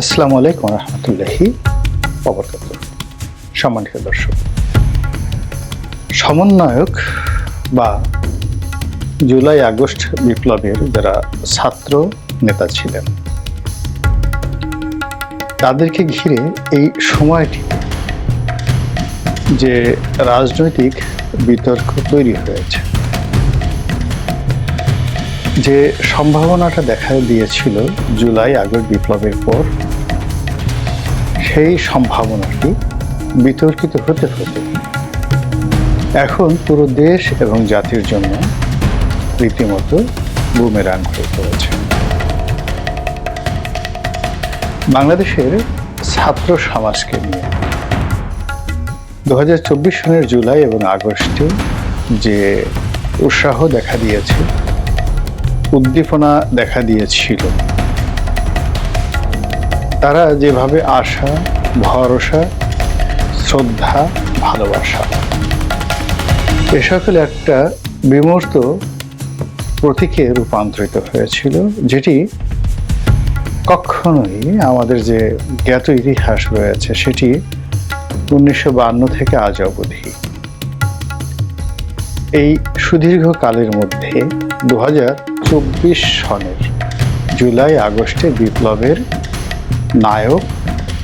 আসসালামু আলাইকুম রহমতুল্লাহি সম্মানিত দর্শক, সমন্বয়ক বা জুলাই আগস্ট বিপ্লবের যারা ছাত্র নেতা ছিলেন, তাদেরকে ঘিরে এই সময়টি যে রাজনৈতিক বিতর্ক তৈরি হয়েছে। যে সম্ভাবনাটা দেখা দিয়েছিল জুলাই আগস্ট বিপ্লবের পর, সেই সম্ভাবনাটি বিতর্কিত হতে হতে এখন পুরো দেশ এবং জাতির জন্য রীতিমতো বুমেরাং হয়ে পড়েছে। বাংলাদেশের ছাত্র সমাজকে নিয়ে দু সনের জুলাই এবং আগস্টে যে উৎসাহ দেখা দিয়েছে উদ্দীপনা দেখা দিয়েছিল। তারা যেভাবে আশা, ভরসা, শ্রদ্ধা, ভালোবাসা, এ সকল একটা বিমূর্ত প্রতীকে রূপান্তরিত হয়েছিল, যেটি কখনোই আমাদের যে জ্ঞাত ইতিহাস রয়েছে, সেটি উনিশশো থেকে আজ অবধি। এই সুদীর্ঘ কালের মধ্যে দু হাজার চব্বিশ সনের জুলাই আগস্টে বিপ্লবের নায়ক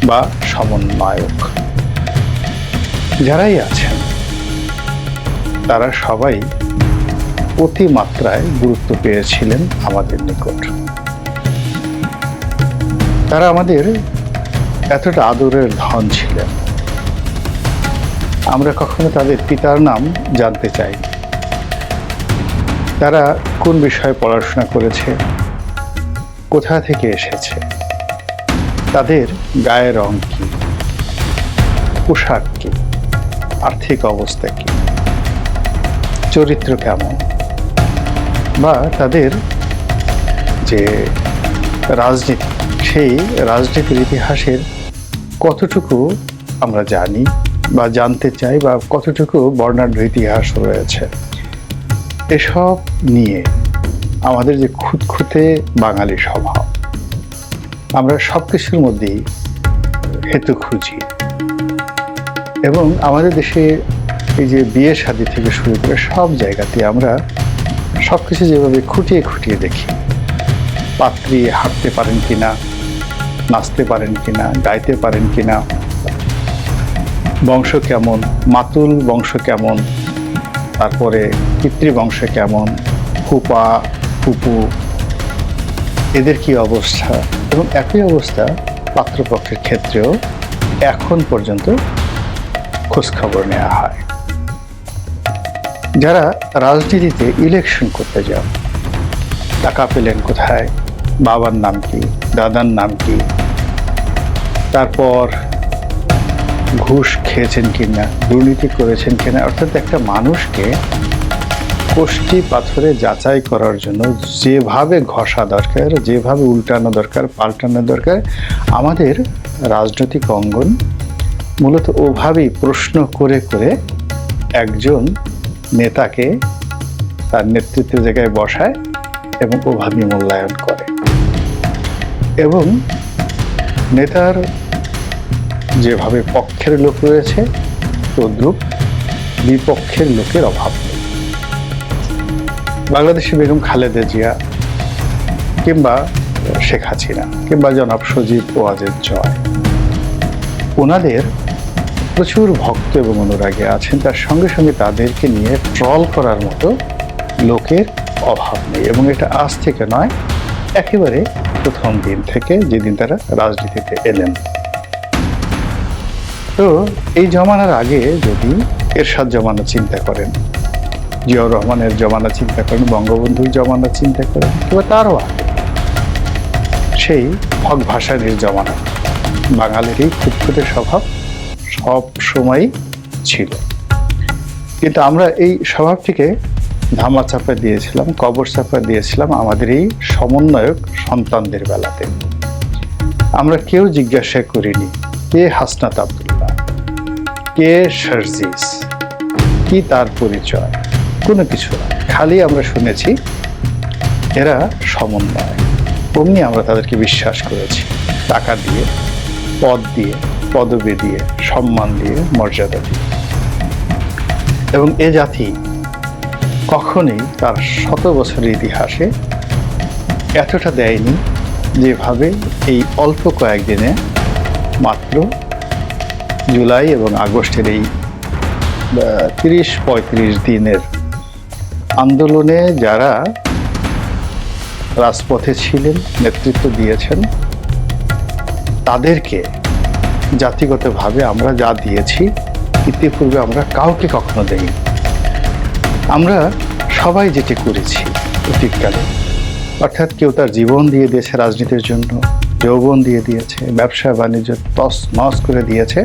বা সমন্বয়ক যারাই আছেন, তারা সবাই অতিমাত্রায় গুরুত্ব পেয়েছিলেন আমাদের নিকট। তারা আমাদের এতটা আদরের ধন ছিলেন। আমরা কখনো তাদের পিতার নাম জানতে চাই তারা কোন বিষয়ে পড়াশোনা করেছে? কোথা থেকে এসেছে? তাদের গায়ের রং কি? পোশাক কি? আর্থিক অবস্থা কি? চরিত্র কেমন? বা তাদের যে রাজনীতি, সেই রাজনীতির ইতিহাসের কতটুকু আমরা জানি বা জানতে চাই বা কতটুকু বর্ণাঢ্য ইতিহাস রয়েছে? এসব নিয়ে আমাদের যে খুঁতখুঁতে বাঙালি স্বভাব, আমরা সব কিছুর মধ্যেই হেতু খুঁজি। এবং আমাদের দেশে এই যে বিয়ে শাদি থেকে শুরু করে সব জায়গাতে আমরা সব কিছু যেভাবে খুঁটিয়ে খুঁটিয়ে দেখি, পাত্রী হাঁটতে পারেন কিনা, নাচতে পারেন কিনা, গাইতে পারেন কিনা, বংশ কেমন, মাতুল বংশ কেমন, তারপরে পিতৃবংশ কেমন? ফুপা, ফুপু, এদের কি অবস্থা? এবং একই অবস্থা পাত্রপক্ষের ক্ষেত্রেও এখন পর্যন্ত খোঁজখবর নেওয়া হয়। যারা রাজনীতিতে ইলেকশন করতে যান টাকা পেলেন কোথায়? বাবার নাম কি? দাদার নাম কি? তারপর ঘুষ খেয়েছেন কিনা? দুর্নীতি করেছেন কিনা? অর্থাৎ একটা মানুষকে কোষ্টি পাথরে যাচাই করার জন্য যেভাবে ঘষা দরকার, যেভাবে উল্টানো দরকার, পাল্টানো দরকার, আমাদের রাজনৈতিক অঙ্গন মূলত ওভাবেই প্রশ্ন করে করে একজন নেতাকে তার নেতৃত্বের জায়গায় বসায় এবং ওভাবেই মূল্যায়ন করে। এবং নেতার যেভাবে পক্ষের লোক রয়েছে, তদ্রুপ বিপক্ষের লোকের অভাব। বাংলাদেশে বেগম খালেদা জিয়া কিংবা শেখ হাসিনা কিংবা জনাব সজীব ওয়াজেদ জয়। ওনাদের প্রচুর ভক্ত এবং অনুরাগী আছেন, তার সঙ্গে সঙ্গে তাদেরকে নিয়ে ট্রল করার মতো লোকের অভাব নেই এবং এটা আজ থেকে নয়, একেবারে প্রথম দিন থেকে যেদিন তারা রাজনীতিতে এলেন। তো এই জমানার আগে যদি এরশাদ জমানা চিন্তা করেন জিয়াউর রহমানের জমানা চিন্তা করেন, বঙ্গবন্ধুর জমানা চিন্তা করেন, কিংবা তারও সেই হক ভাষানির জমানা। বাঙালির এই খুঁতখুঁতে স্বভাব সব সময় ছিল। কিন্তু আমরা এই স্বভাবটিকে ধামা চাপা দিয়েছিলাম, কবর চাপা দিয়েছিলাম আমাদের এই সমন্বয়ক সন্তানদের বেলাতে। আমরা কেউ জিজ্ঞাসা করিনি, কে হাসনাত আবদুল্লাহ, কে শারজিস, কি তার পরিচয়? কোনো কিছু খালি আমরা শুনেছি এরা সমন্বয়। অমনি আমরা তাদেরকে বিশ্বাস করেছি। টাকা দিয়ে, পদ দিয়ে, পদবি দিয়ে, সম্মান দিয়ে, মর্যাদা দিয়ে। এবং এ জাতি কখনোই তার শত বছরের ইতিহাসে এতটা দেয়নি যেভাবে এই অল্প কয়েকদিনে মাত্র জুলাই এবং আগস্টের এই তিরিশ পঁয়ত্রিশ দিনের আন্দোলনে যারা রাজপথে ছিলেন, নেতৃত্ব দিয়েছেন, তাদেরকে জাতিগতভাবে আমরা যা দিয়েছি, ইতিপূর্বে আমরা কাউকে কখনো দেইনি। আমরা সবাই যেটি করেছি অতীতকালে অর্থাৎ কেউ তার জীবন দিয়ে দিয়েছে রাজনীতির জন্য, যৌবন দিয়ে দিয়েছে, ব্যবসা বাণিজ্য তস নস করে দিয়েছে।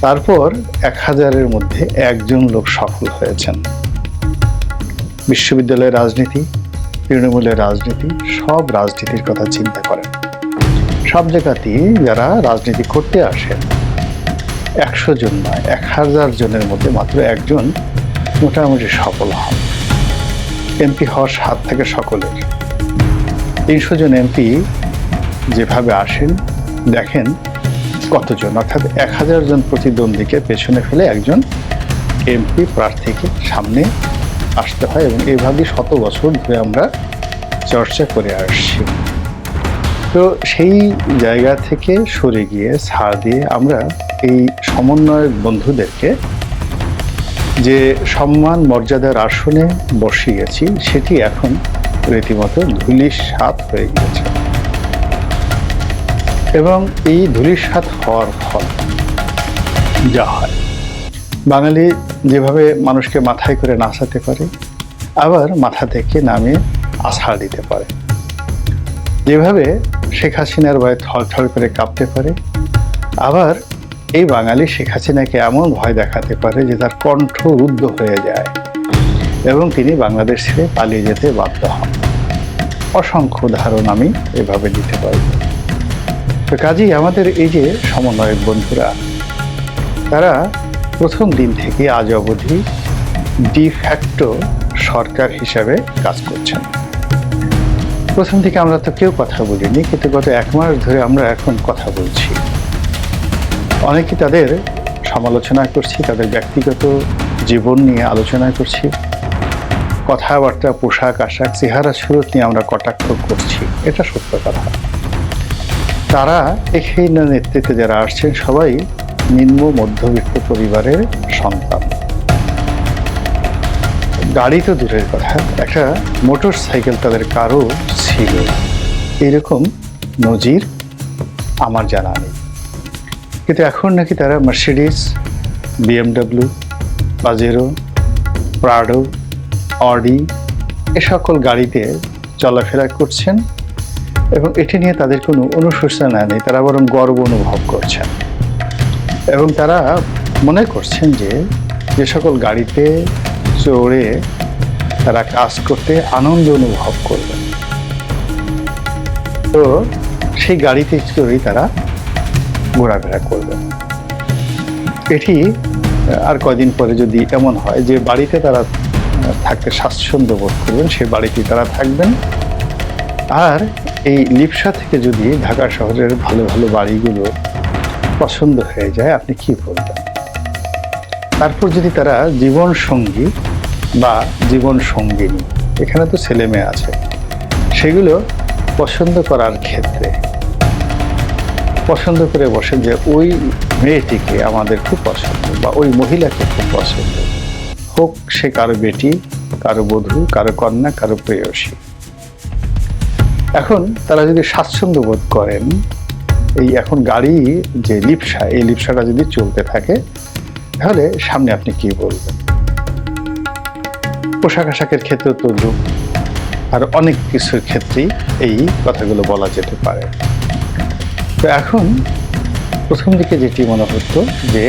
তারপর এক হাজারের মধ্যে একজন লোক সফল হয়েছেন। বিশ্ববিদ্যালয়ের রাজনীতি, তৃণমূলের রাজনীতি, সব রাজনীতির কথা চিন্তা করেন। সব জায়গাতেই যারা রাজনীতি করতে আসেন, একশো জন নয় এক হাজার জনের মধ্যে মাত্র একজন মোটামুটি সফল হন। এমপি হওয়ার হাত থেকে সকলের। তিনশো জন এমপি যেভাবে আসেন, দেখেন কতজন, অর্থাৎ এক হাজার জন প্রতিদ্বন্দ্বীকে পেছনে ফেলে একজন এমপি প্রার্থীকে সামনে আসতে হয় এবং এইভাবেই শত বছর ধরে আমরা চর্চা করে আসছি। তো সেই জায়গা থেকে সরে গিয়ে ছাড় দিয়ে আমরা এই সমন্বয়ক বন্ধুদেরকে যে সম্মান মর্যাদার আসনে বসিয়েছি সেটি এখন রীতিমতো ধুলিস হাত হয়ে গিয়েছে। এবং এই ধুলিস হাত হওয়ার ফল যা হয়। বাঙালি যেভাবে মানুষকে মাথায় করে নাচাতে পারে, আবার মাথা থেকে নামে আছাড় দিতে পারে। যেভাবে শেখ হাসিনার ভয়ে থরথর করে কাঁপতে পারে, আবার এই বাঙালি শেখ হাসিনাকে এমন ভয় দেখাতে পারে যে তার কণ্ঠ রুদ্ধ হয়ে যায় এবং তিনি বাংলাদেশ ছেড়ে পালিয়ে যেতে বাধ্য হন। অসংখ্য উদাহরণ আমি এভাবে দিতে পারি তো কাজেই আমাদের এই যে সমন্বয়ক বন্ধুরা, তারা প্রথম দিন থেকে আজ অবধি ডিফ্যাক্টো সরকার হিসাবে কাজ করছেন। প্রথম থেকে আমরা তো কেউ কথা বলিনি, কিন্তু গত এক মাস ধরে আমরা এখন কথা বলছি। অনেকে তাদের সমালোচনা করছি, তাদের ব্যক্তিগত জীবন নিয়ে আলোচনা করছি, কথাবার্তা, পোশাক, আশাক, চেহারা সুরত নিয়ে আমরা কটাক্ষ করছি, এটা সত্য কথা। তারা এখানে নেতৃত্বে যারা আসছেন সবাই নিম্ন মধ্যবিত্ত পরিবারের সন্তান। গাড়ি তো দূরের কথা, একটা মোটর সাইকেল তাদের কারও ছিল। এরকম নজির আমার জানা নেই। কিন্তু এখন নাকি তারা Mercedes BMW, Pajero, Prado, Audi, এ সকল গাড়িতে চলাফেরা করছেন এবং এটি নিয়ে তাদের কোনো অনুশোচনা নেই, তারা বরং গর্ব অনুভব করছেন। এবং তারা মনে করছেন যে যে সকল গাড়িতে চড়ে তারা কাজ করতে আনন্দ অনুভব করবেন তো সেই গাড়িতে চড়েই তারা ঘোরাফেরা করবেন এটি আর কয়দিন পরে যদি এমন হয় যে বাড়িতে তারা থাকতে স্বাচ্ছন্দ্য বোধ করবেন, সে বাড়িতেই তারা থাকবেন। আর এই লিপসা থেকে যদি ঢাকা শহরের ভালো ভালো বাড়িগুলো পছন্দ হয়ে যায়, আপনি কি বলবেন? তারপর যদি তারা জীবন সঙ্গী বা জীবন সঙ্গিনী, এখানে তো ছেলে মেয়ে আছে, সেগুলো পছন্দ করার ক্ষেত্রে, পছন্দ করে বসেন যে ওই মেয়েটিকে আমাদের খুব পছন্দ বা ওই মহিলাকে খুব পছন্দ। হোক সে কারও বেটি, কারও বধূ, কারও কন্যা, কারও প্রেয়সী। এখন তারা যদি স্বাচ্ছন্দ্য বোধ করেন এই এখন গাড়ি যে লিপসা, এই লিপসাটা যদি চলতে থাকে, তাহলে সামনে আপনি কি বলবেন? পোশাক আশাকের ক্ষেত্রে তো যুগ আর অনেক কিছুর ক্ষেত্রেই এই কথাগুলো বলা যেতে পারে। তো এখন প্রথম দিকে যেটি মনে হতো যে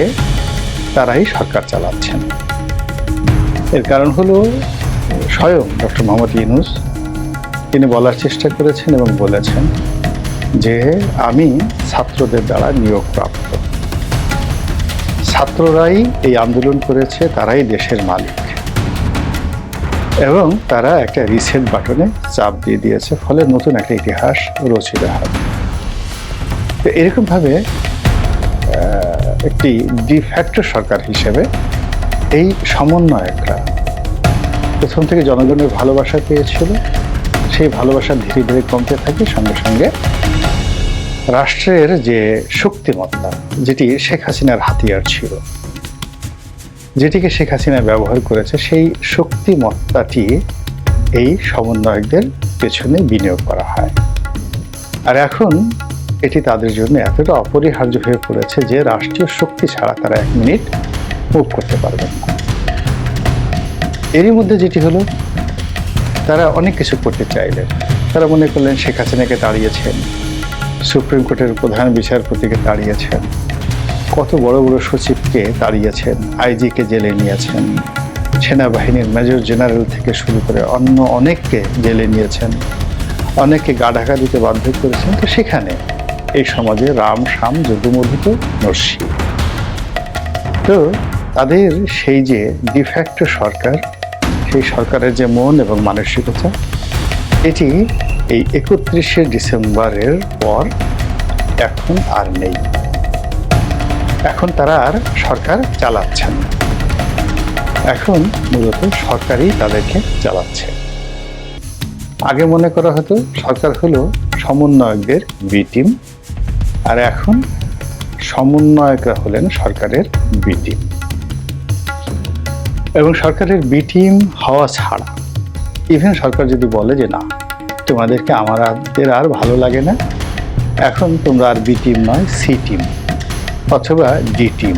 তারাই সরকার চালাচ্ছেন। এর কারণ হলো স্বয়ং ডক্টর মোহাম্মদ ইউনুস। তিনি বলার চেষ্টা করেছেন এবং বলেছেন যে আমি ছাত্রদের দ্বারা নিয়োগপ্রাপ্ত ছাত্ররাই এই আন্দোলন করেছে, তারাই দেশের মালিক। এবং তারা একটা রিসেট বাটনে চাপ দিয়ে দিয়েছে, ফলে নতুন একটা ইতিহাস রচিত হয় তো এরকমভাবে একটি ডিফ্যাক্টো সরকার হিসেবে এই সমন্বয়করা প্রথম থেকে জনগণের ভালোবাসা পেয়েছিল। সেই ভালোবাসা ধীরে ধীরে কমতে থাকে, সঙ্গে সঙ্গে রাষ্ট্রের যে শক্তিমত্তা, যেটি শেখ হাসিনার হাতিয়ার ছিল, যেটিকে শেখ হাসিনা ব্যবহার করেছে, সেই শক্তিমত্তাটি এই সমন্বয়কদের পেছনে বিনিয়োগ করা হয়। আর এখন এটি তাদের জন্য এতটা অপরিহার্য হয়ে পড়েছে যে রাষ্ট্রীয় শক্তি ছাড়া তারা এক মিনিট মুভ করতে পারবেন না। এরই মধ্যে যেটি হলো, তারা অনেক কিছু করতে চাইলেন। তারা মনে করলেন শেখ হাসিনাকে তাড়িয়েছেন সুপ্রিম কোর্টের প্রধান বিচারপতিকে তাড়িয়েছেন। কত বড় বড় সচিবকে তাড়িয়েছেন, আইজিকে জেলে নিয়েছেন, সেনাবাহিনীর মেজর জেনারেল থেকে শুরু করে অন্য অনেককে জেলে নিয়েছেন, অনেককে গা ঢাকা দিতে বাধ্য করেছেন। তো সেখানে এই সমাজে রাম শাম যদুমধুত নস্যি তো তাদের সেই যে ডিফ্যাক্ট সরকার, সেই সরকারের যে মন এবং মানসিকতা, এটি এই একত্রিশে ডিসেম্বরের পর এখন আর নেই। এখন তারা আর সরকার চালাচ্ছেন এখন মূলত সরকারই তাদেরকে চালাচ্ছে। আগে মনে করা হতো সরকার হলো সমন্বয়কদের বি টিম, আর এখন সমন্বয়করা হলেন সরকারের বি টিম। এবং সরকারের বি টিম হওয়া ছাড়া ইভেন সরকার যদি বলে যে না তোমাদেরকে আমাদের আর ভালো লাগে না। এখন তোমরা আর বি টিম নয়, সি টিম, অথবা ডি টিম।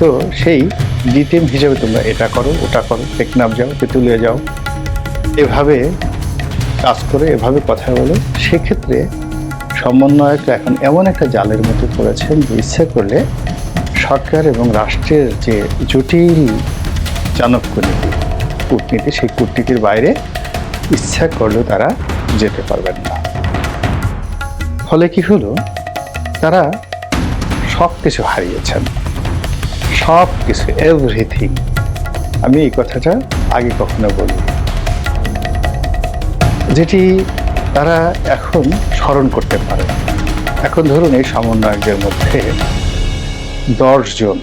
তো সেই ডি টিম হিসেবে তোমরা এটা করো, ওটা করো, টেকনাফ যাও, তেঁতুলিয়া যাও। এভাবে কাজ করে, এভাবে কথা বলো। সেক্ষেত্রে সমন্বয়করা এখন এমন একটা জালের মতো পড়েছেন যে ইচ্ছে করলে সরকার এবং রাষ্ট্রের যে জটিল চাণক্য নীতি কূটনীতি, সেই কূটনীতির বাইরে ইচ্ছা করলেও তারা যেতে পারবেন না। ফলে কি হলো? তারা সব কিছু হারিয়েছেন। সব কিছু এভরিথিং আমি এই কথাটা আগে কখনো বলি যেটি তারা এখন স্মরণ করতে পারে। এখন ধরুন এই সমন্বয়কদের মধ্যে দশজন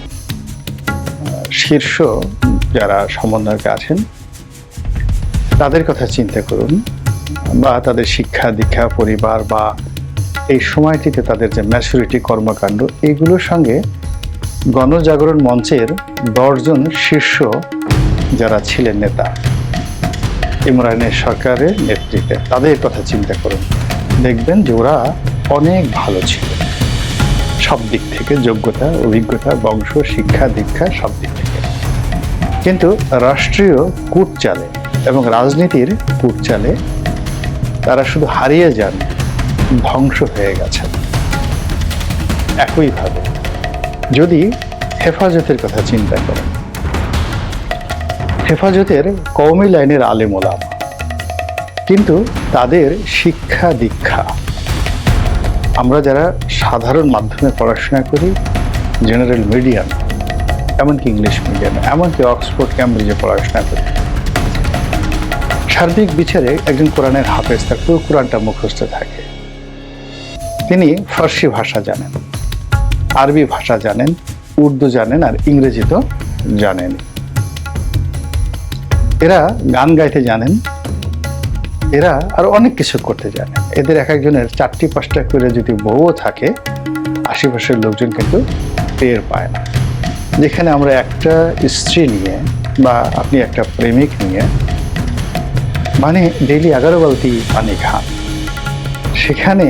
শীর্ষ যারা সমন্বয়কে আছেন তাদের কথা চিন্তা করুন বা তাদের শিক্ষা দীক্ষা, পরিবার বা এই সময়টিতে তাদের যে ম্যাচুরিটি কর্মকাণ্ড এইগুলোর সঙ্গে গণজাগরণ মঞ্চের দশজন শীর্ষ যারা ছিলেন নেতা, ইমরানের সরকারের নেতৃত্বে, তাদের কথা চিন্তা করুন। দেখবেন যে ওরা অনেক ভালো ছিল। সব দিক থেকে যোগ্যতা, অভিজ্ঞতা, বংশ, শিক্ষা দীক্ষা, সব দিক থেকে। কিন্তু রাষ্ট্রীয় কূট চালে এবং রাজনীতির কূট চালে তারা শুধু হারিয়ে যান, ধ্বংস হয়ে গেছেন। একইভাবে যদি হেফাজতের কথা চিন্তা করেন, হেফাজতের কওমি লাইনের আলেম ওলামা, কিন্তু তাদের শিক্ষা দীক্ষা, আমরা যারা সাধারণ মাধ্যমে পড়াশোনা করি, জেনারেল মিডিয়াম, এমনকি ইংলিশ মিডিয়াম, এমনকি অক্সফোর্ড ক্যামব্রিজে পড়াশোনা করি সার্বিক বিচারে একজন কোরআনের হাফেজ তার পুরো কোরআনটা মুখস্থ থাকে। তিনি ফার্সি ভাষা জানেন, আরবি ভাষা জানেন, উর্দু জানেন আর ইংরেজি তো জানেন। এরা গান গাইতে জানেন, এরা আর অনেক কিছু করতে জানে এদের এক একজনের চারটি পাঁচটা করে যদি বউও থাকে, আশেপাশের লোকজন কিন্তু টের পায় না। যেখানে আমরা একটা স্ত্রী নিয়ে বা আপনি একটা প্রেমিক নিয়ে মানে ডেইলি এগারো বালতি পানি খান। সেখানে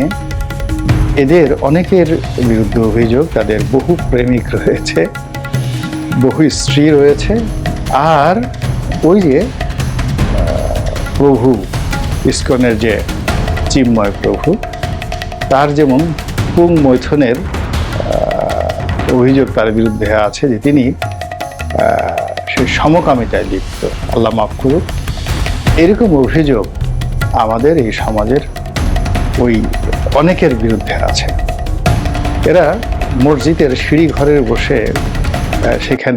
এদের অনেকের বিরুদ্ধে অভিযোগ, তাদের বহু প্রেমিক রয়েছে, বহু স্ত্রী রয়েছে, আর ওই যে প্রভু, ইস্কনের যে চিন্ময় প্রভু, তার যেমন পুং মৈথনের অভিযোগ তার বিরুদ্ধে আছে যে তিনি সেই সমকামিতায় লিপ্ত, আল্লাহ মাফ করুক। এরকম অভিযোগ আমাদের এই সমাজের ওই অনেকের বিরুদ্ধে আছে। এরা মসজিদের সিঁড়ি ঘরে বসে সেখানে